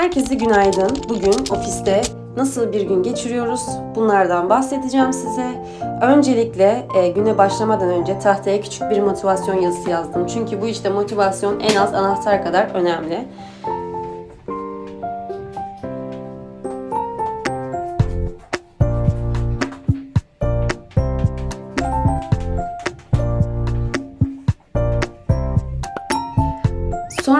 Herkese günaydın. Bugün ofiste nasıl bir gün geçiriyoruz? Bunlardan bahsedeceğim size. Öncelikle e, güne başlamadan önce tahtaya küçük bir motivasyon yazısı yazdım. Çünkü bu işte motivasyon en az anahtar kadar önemli.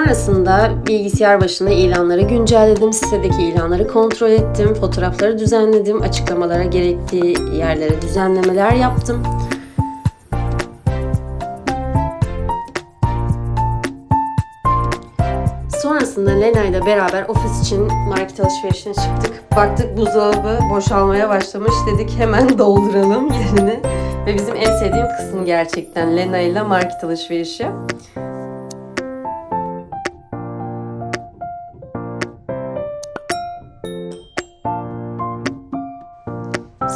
Sonrasında bilgisayar başında ilanları güncelledim, sitedeki ilanları kontrol ettim, fotoğrafları düzenledim, açıklamalara gerektiği yerlere düzenlemeler yaptım. Sonrasında Lena ile beraber ofis için market alışverişine çıktık. Baktık buzdolabı boşalmaya başlamış. Dedik hemen dolduralım yerini. Ve bizim en sevdiğim kısım gerçekten Lena ile market alışverişi.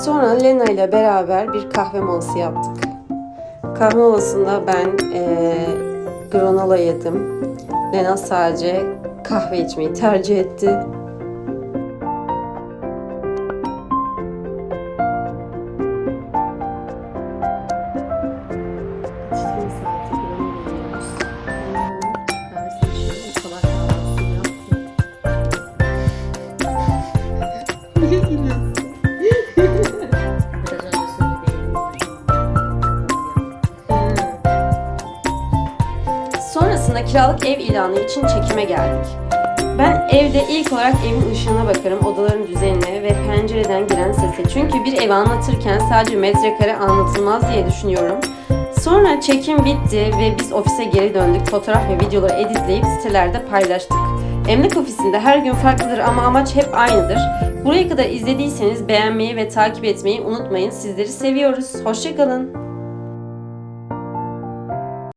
Sonra Lena ile beraber bir kahve molası yaptık. Kahve molasında ben eee granola yedim. Lena sadece kahve içmeyi tercih etti. Sonrasında kiralık ev ilanı için çekime geldik. Ben evde ilk olarak evin ışığına bakarım, odaların düzenine ve pencereden giren sese. Çünkü bir evi anlatırken sadece metrekare anlatılmaz diye düşünüyorum. Sonra çekim bitti ve biz ofise geri döndük. Fotoğraf ve videoları editleyip sitelerde paylaştık. Emlak ofisinde her gün farklıdır ama amaç hep aynıdır. Buraya kadar izlediyseniz beğenmeyi ve takip etmeyi unutmayın. Sizleri seviyoruz. Hoşçakalın.